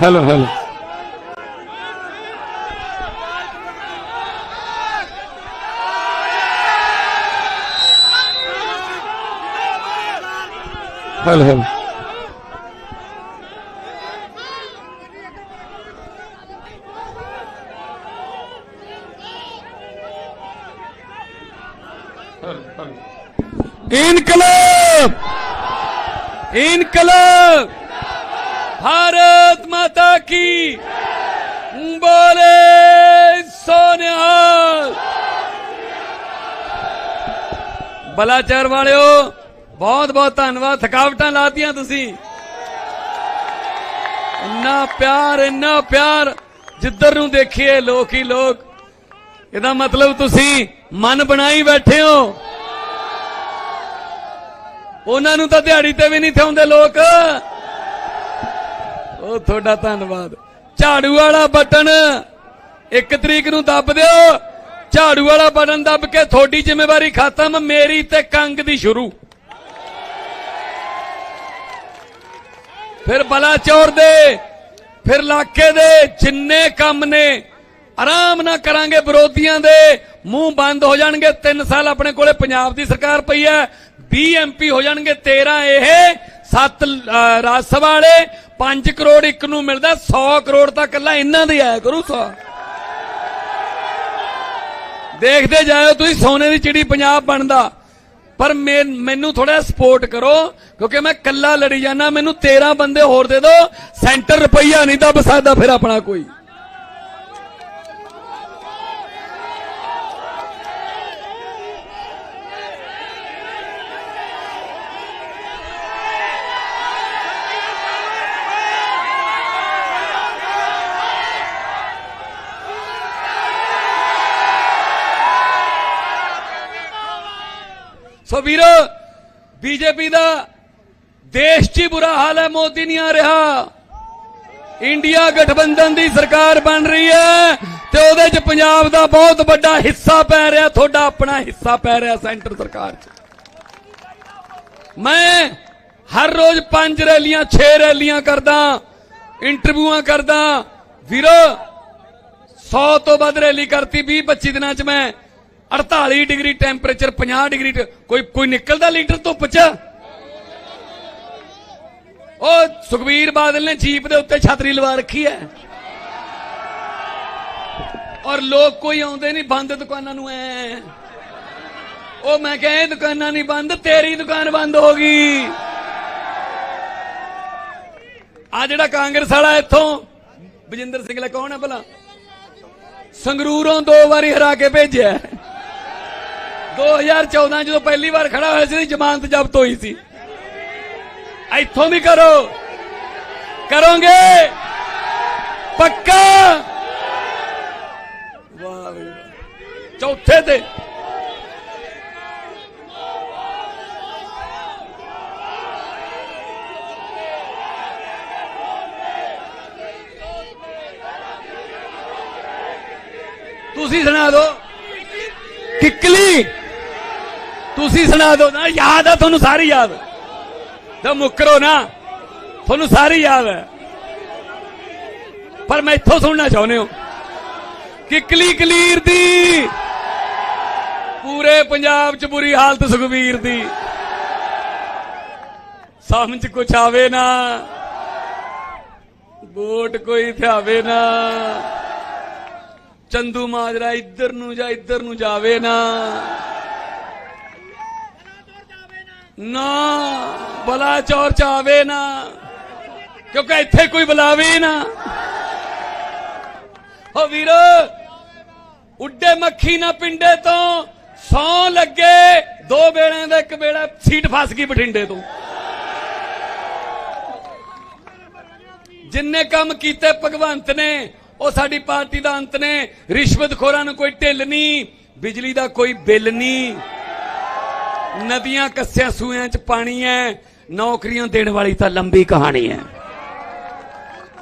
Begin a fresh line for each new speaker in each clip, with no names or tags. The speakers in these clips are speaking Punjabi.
ਹੈਲੋ ਹੈਲੋ ਹੈਲੋ ਹੈਲੋ ਇਨਕਲਾਬ ਇਨਕਲਾਬ भारत माता की बोले सोनिहाल ਬਲਾਚਾਰ ਵਾਲਿਓ ਬਹੁਤ ਬਹੁਤ ਧੰਨਵਾਦ ਥਕਾਵਟਾਂ ਲਾਤੀਆਂ ਤੁਸੀਂ ਇੰਨਾ ਪਿਆਰ ਇੰਨਾ ਪਿਆਰ ਜਿੱਧਰ ਨੂੰ ਦੇਖੀਏ ਲੋਕ ਹੀ ਲੋਕ ਇਹਦਾ ਮਤਲਬ ਤੁਸੀਂ ਮਨ ਬਣਾਈ ਬੈਠੇ ਹੋ ਉਹਨਾਂ ਨੂੰ ਤਾਂ ਦਿਹਾੜੀ ਤੇ ਵੀ ਨਹੀਂ ਥਾਉਂਦੇ ਲੋਕ ਉਹ ਤੁਹਾਡਾ ਧੰਨਵਾਦ। ਝਾੜੂ ਵਾਲਾ ਬਟਨ ਇੱਕ ਤਰੀਕ ਨੂੰ ਦੱਬ ਦਿਓ। ਝਾੜੂ ਵਾਲਾ ਬਟਨ ਦੱਬ ਕੇ ਤੁਹਾਡੀ ਜ਼ਿੰਮੇਵਾਰੀ ਖਤਮ, ਮੇਰੀ ਤੇ ਕੰਗ ਦੀ ਸ਼ੁਰੂ। ਫਿਰ ਬਲਾਚੌਰ ਦੇ, ਫਿਰ ਇਲਾਕੇ ਦੇ, ਜਿੰਨੇ ਕੰਮ ਨੇ, ਆਰਾਮ ਨਾਲ ਕਰਾਂਗੇ ਵਿਰੋਧੀਆਂ ਦੇ। ਮੂੰਹ ਬੰਦ ਹੋ ਜਾਣਗੇ। 3 ਸਾਲ ਆਪਣੇ ਕੋਲੇ ਪੰਜਾਬ ਦੀ ਸਰਕਾਰ ਪਈ ਹੈ। 20 ਐਮਪੀ ਹੋ ਜਾਣਗੇ। 13 ਇਹ 7 ਰਾਜ ਸਭਾ ਵਾਲੇ 5 ਕਰੋੜ ਇੱਕ ਨੂੰ ਮਿਲਦਾ 100 ਕਰੋੜ ਤਾਂ ਕੱਲਾ ਇਹਨਾਂ ਦੇ ਆਇਆ ਕਰੂ 100 ਦੇਖਦੇ ਜਾਇਓ ਤੁਸੀਂ, ਸੋਨੇ ਦੀ ਚਿੜੀ ਪੰਜਾਬ ਬਣਦਾ। ਪਰ ਮੈਂ- ਮੈਨੂੰ ਥੋੜਾ ਸਪੋਰਟ ਕਰੋ, ਕਿਉਂਕਿ ਮੈਂ ਕੱਲਾ ਲੜੀ ਜਾਣਾ ਮੈਨੂੰ 13 ਬੰਦੇ ਹੋਰ ਦੇ ਦਿਓ, ਸੈਂਟਰ ਰੁਪਈਆ ਨਹੀਂ ਦੱਬ ਸਕਦਾ ਫਿਰ ਆਪਣਾ ਕੋਈ। ਸੋ ਵੀਰੋ, ਬੀਜੇਪੀ ਦਾ ਦੇਸ਼ 'ਚ ਹੀ ਬੁਰਾ ਹਾਲ ਹੈ, ਮੋਦੀ ਨਹੀਂ ਆ ਰਿਹਾ। ਇੰਡੀਆ ਗਠਬੰਧਨ ਦੀ ਸਰਕਾਰ ਬਣ ਰਹੀ ਹੈ ਤੇ ਉਹਦੇ 'ਚ ਪੰਜਾਬ ਦਾ ਬਹੁਤ ਵੱਡਾ ਹਿੱਸਾ ਪੈ ਰਿਹਾ, ਤੁਹਾਡਾ ਆਪਣਾ ਹਿੱਸਾ ਪੈ ਰਿਹਾ ਸੈਂਟਰ ਸਰਕਾਰ 'ਚ। ਮੈਂ ਹਰ ਰੋਜ਼ ਪੰਜ ਰੈਲੀਆਂ 6 ਰੈਲੀਆਂ ਕਰਦਾ, ਇੰਟਰਵਿਊਆਂ ਕਰਦਾ। ਵੀਰੋ 100 ਤੋਂ ਵੱਧ ਰੈਲੀ ਕਰਤੀ 20 25 ਦਿਨਾਂ 'ਚ ਮੈਂ 48 ਡਿਗਰੀ ਟੈਂਪਰੇਚਰ 50 ਡਿਗਰੀ ਕੋਈ ਕੋਈ ਨਿਕਲਦਾ ਲੀਟਰ ਧੁੱਪ 'ਚ? ਉਹ ਸੁਖਬੀਰ ਬਾਦਲ ਨੇ ਜੀਪ ਦੇ ਉੱਤੇ ਛਤਰੀ ਲਵਾ ਰੱਖੀ ਹੈ ਔਰ ਲੋਕ ਕੋਈ ਆਉਂਦੇ ਨਹੀਂ, ਬੰਦ ਦੁਕਾਨਾਂ ਨੂੰ ਐ। ਉਹ ਮੈਂ ਕਿਹਾ ਦੁਕਾਨਾਂ ਨਹੀਂ ਬੰਦ, ਤੇਰੀ ਦੁਕਾਨ ਬੰਦ ਹੋ ਗਈ। ਆ ਜਿਹੜਾ ਕਾਂਗਰਸ ਵਾਲਾ ਇੱਥੋਂ, ਬਜਿੰਦਰ ਸਿੰਘ ਲੈ ਕੌਣ ਹੈ ਭਲਾ? ਸੰਗਰੂਰੋਂ ਦੋ ਵਾਰੀ ਹਰਾ ਕੇ ਭੇਜਿਆ। 2014 ਜਦੋਂ ਪਹਿਲੀ ਵਾਰ ਖੜਾ ਹੋਇਆ ਸੀ, ਜ਼ਮਾਨਤ ਜ਼ਬਤ ਹੋਈ ਸੀ। ਇੱਥੋਂ ਵੀ ਕਰੋ। ਕਰੋਗੇ। ਪੱਕਾ। ਵਾਹ। ਚੌਥੇ ਤੇ। ਤੁਸੀਂ ਸੁਣਾ ਦਿਓ। ਕਿਕਲੀ। ਤੁਸੀਂ ਸੁਣਾ ਦਿਓ ਨਾ, ਯਾਦ ਆ ਤੁਹਾਨੂੰ ਸਾਰੀ ਯਾਦ। ਤਾਂ ਮੁੱਕਰੋ ਨਾ, ਤੁਹਾਨੂੰ ਸਾਰੀ ਯਾਦ ਹੈ। ਪਰ ਮੈਂ ਇੱਥੋਂ ਸੁਣਨਾ ਚਾਹੁੰਦੇ ਹੋ ਕਿੱਕਲੀ ਕਲੀਰ ਦੀ, ਪੂਰੇ ਪੰਜਾਬ 'ਚ ਬੁਰੀ ਹਾਲਤ ਸੁਖਵੀਰ ਦੀ। ਸਮਝ ਕੁਛ ਆਵੇ ਨਾ, ਵੋਟ ਕੋਈ ਥਿਆਵੇ ਨਾ, ਚੰਦੂ ਮਾਜਰਾ ਇੱਧਰ ਨੂੰ ਜਾਂ ਇੱਧਰ ਨੂੰ ਜਾਵੇ ਨਾ। ਨਾ, ਬਲਾ ਚੌਰ ਚ ਆਵੇ ਨਾ, ਕਿਉਂਕਿ ਇੱਥੇ ਕੋਈ ਬੁਲਾਵੇ ਨਾ। ਹੋ ਵੀਰ, ਉੱਡੇ ਮੱਖੀ ਨਾ ਪਿੰਡੇ ਤੋਂ, ਸੌ ਲੱਗੇ, ਦੋ ਬੇੜਿਆਂ ਦਾ ਇੱਕ ਬੇੜਾ ਸੀਟ ਫਸ ਗਈ ਬਠਿੰਡੇ ਤੋਂ। ਜਿੰਨੇ ਕੰਮ ਕੀਤੇ ਭਗਵੰਤ ਨੇ, ਉਹ ਸਾਡੀ ਪਾਰਟੀ ਦਾ ਅੰਤ ਨੇ। ਰਿਸ਼ਵਤਖੋਰਾਂ ਨੂੰ ਕੋਈ ਢਿੱਲ ਨਹੀਂ, ਬਿਜਲੀ ਦਾ ਕੋਈ ਬਿੱਲ ਨਹੀਂ। ਨਦੀਆਂ ਕੱਸਿਆ ਸੂਇਆਂ ਚ ਪਾਣੀ ਹੈ ਨੌਕਰੀਆਂ ਦੇਣ ਵਾਲੀ ਤਾਂ ਲੰਬੀ ਕਹਾਣੀ ਹੈ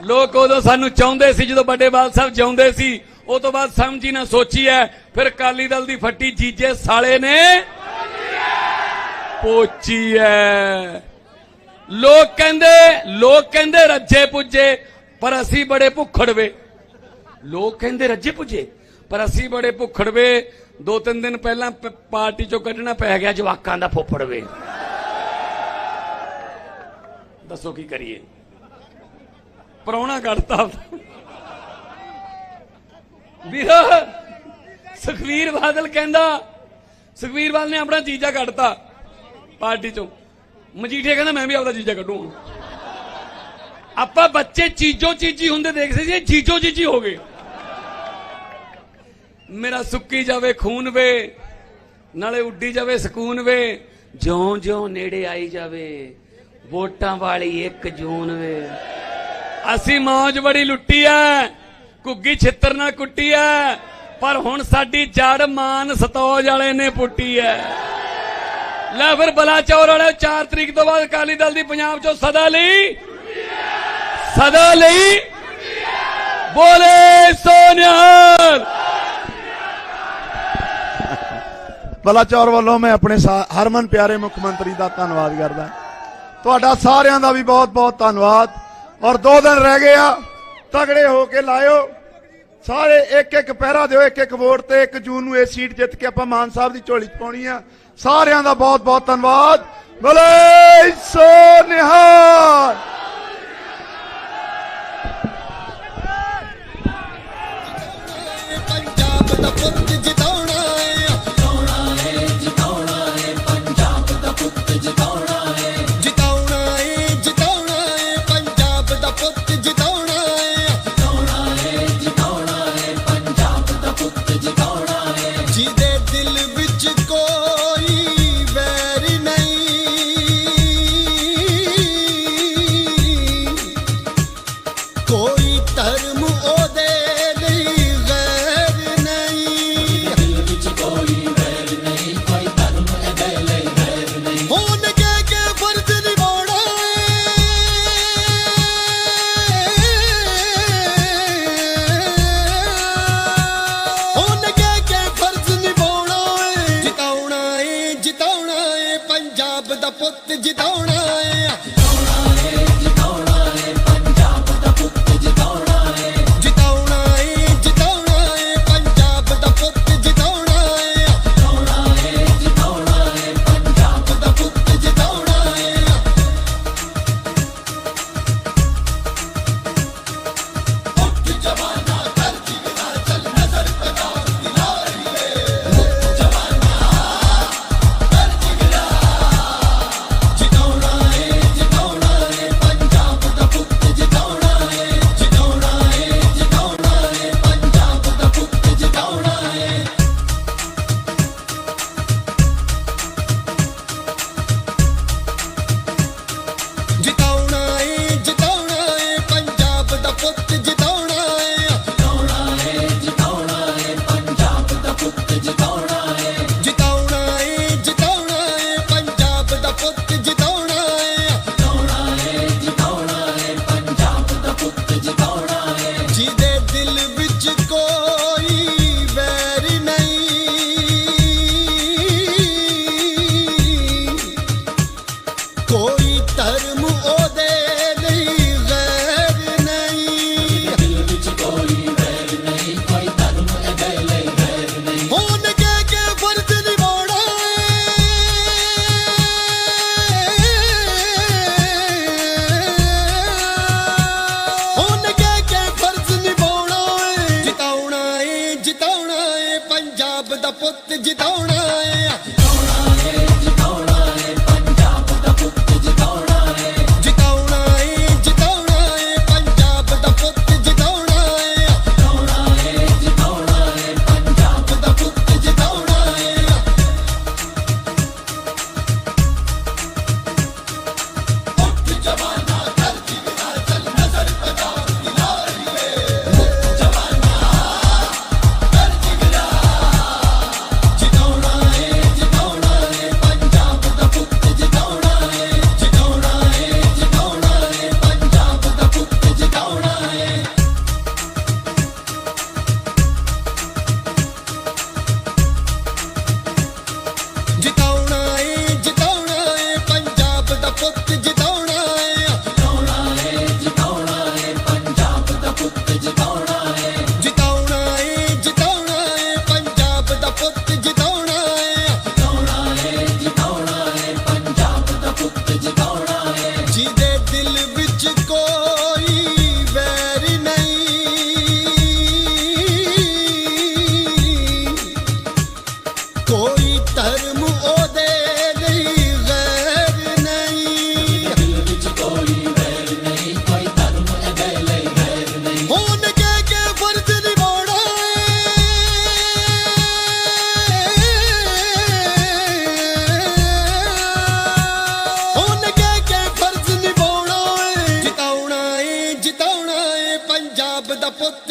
ਲੋਕ ਉਦੋਂ ਸਾਨੂੰ ਚਾਹੁੰਦੇ ਸੀ, ਜਦੋਂ ਵੱਡੇ ਬਾਲ ਸਾਹਿਬ ਜਿਉਂਦੇ ਸੀ, ਉਹ ਤੋਂ ਬਾਅਦ ਸਮਝੀ ਨਾ ਸੋਚੀ ਹੈ ਫਿਰ ਅਕਾਲੀ ਦਲ ਦੀ ਫੱਟੀ ਜੀਜੇ ਸਾਲੇ ਨੇ ਪੋਚੀ ਹੈ ਲੋਕ ਕਹਿੰਦੇ ਲੋਕ ਕਹਿੰਦੇ ਰੱਜੇ ਪੁੱਜੇ, ਪਰ ਅਸੀਂ ਬੜੇ ਭੁੱਖੜਵੇ ਲੋਕ ਕਹਿੰਦੇ ਰੱਜੇ ਪੁੱਜੇ, ਪਰ ਅਸੀਂ ਬੜੇ ਭੁੱਖੜਵੇ ਦੋ ਤਿੰਨ ਦਿਨ ਪਹਿਲਾਂ ਪਾਰਟੀ ਚੋਂ ਕੱਢਣਾ ਪੈ ਗਿਆ ਜਵਾਕਾਂ ਦਾ ਫੁੱਫੜਵੇ ਦੱਸੋ ਕੀ ਕਰੀਏ? ਪਰੌਣਾ ਕੱਢਤਾ। ਵੀਰ, ਸੁਖਵੀਰ ਬਾਦਲ ਕਹਿੰਦਾ, ਸੁਖਵੀਰ ਬਾਦਲ ਨੇ ਆਪਣਾ ਚੀਜ਼ਾ ਕੱਢਤਾ ਪਾਰਟੀ ਚੋਂ। ਮਜੀਠੀਆ ਕਹਿੰਦਾ, ਮੈਂ ਵੀ ਆਪਦਾ ਚੀਜ਼ਾ ਕੱਢੂੰਗਾ। ਆਪਾਂ ਬੱਚੇ ਚੀਜ਼ੋ ਚੀਜ਼ੀ ਹੁੰਦੇ ਦੇਖਦੇ ਸੀ, ਇਹ ਚੀਜ਼ੋ ਚੀਜ਼ੀ ਹੋ ਗਏ। ਮੇਰਾ ਸੁੱਕੀ ਜਾਵੇ, ਖੂਨ ਵੇ, ਨਾਲੇ ਉੱਡੀ ਜਾਵੇ, ਸਕੂਨ ਵੇ। ਜਿਉਂ ਜਿਉਂ ਨੇੜੇ ਆਈ ਜਾਵੇ, ਵੋਟਾਂ ਵਾਲੀ ਇੱਕ ਜੂਨ ਵੇ। ਅਸੀਂ ਮੌਜ ਬੜੀ ਲੁੱਟੀ ਐ ਕੁੱਗੀ ਛਿੱਤਰ ਨਾਲ ਕੁੱਟੀ ਐ, ਪਰ ਹੁਣ ਸਾਡੀ ਜੜ ਮਾਨ ਸਤੌਜ ਵਾਲੇ ਨੇ ਪੁੱਟੀ ਐ। ਲੈ ਫਿਰ ਬਲਾਚੌਰ ਵਾਲੇ 4 ਤਰੀਕ ਤੋਂ ਬਾਅਦ ਅਕਾਲੀ ਦਲ ਦੀ ਪੰਜਾਬ ਚੋਂ ਸਦਾ ਲਈ। ਸਦਾ ਲਈ। ਬੋਲੇ ਸੋਨਿਹਾਲ
ਬਲਾਚੌਰ ਵੱਲੋਂ ਮੈਂ ਆਪਣੇ ਹਰਮਨ ਪਿਆਰੇ ਮੁੱਖ ਮੰਤਰੀ ਦਾ ਧੰਨਵਾਦ ਕਰਦਾ। ਤੁਹਾਡਾ ਸਾਰਿਆਂ ਦਾ ਵੀ ਬਹੁਤ ਬਹੁਤ ਧੰਨਵਾਦ। ਔਰ ਦੋ ਦਿਨ ਰਹਿ ਗਏ ਆ, ਤਗੜੇ ਹੋ ਕੇ ਲਾਇਓ। ਸਾਰੇ ਇੱਕ ਇੱਕ ਪਹਿਰਾ ਦਿਓ, ਇੱਕ ਇੱਕ ਵੋਟ ਤੇ 1 ਜੂਨ ਨੂੰ ਇਹ ਸੀਟ ਜਿੱਤ ਕੇ ਆਪਾਂ ਮਾਨ ਸਾਹਿਬ ਦੀ ਝੋਲੀ 'ਚ ਪਾਉਣੀ ਆ। ਸਾਰਿਆਂ ਦਾ ਬਹੁਤ ਬਹੁਤ ਧੰਨਵਾਦ। ਬੋਲੇ ਸੋ ਨਿਹਾਲ!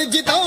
ਦਾ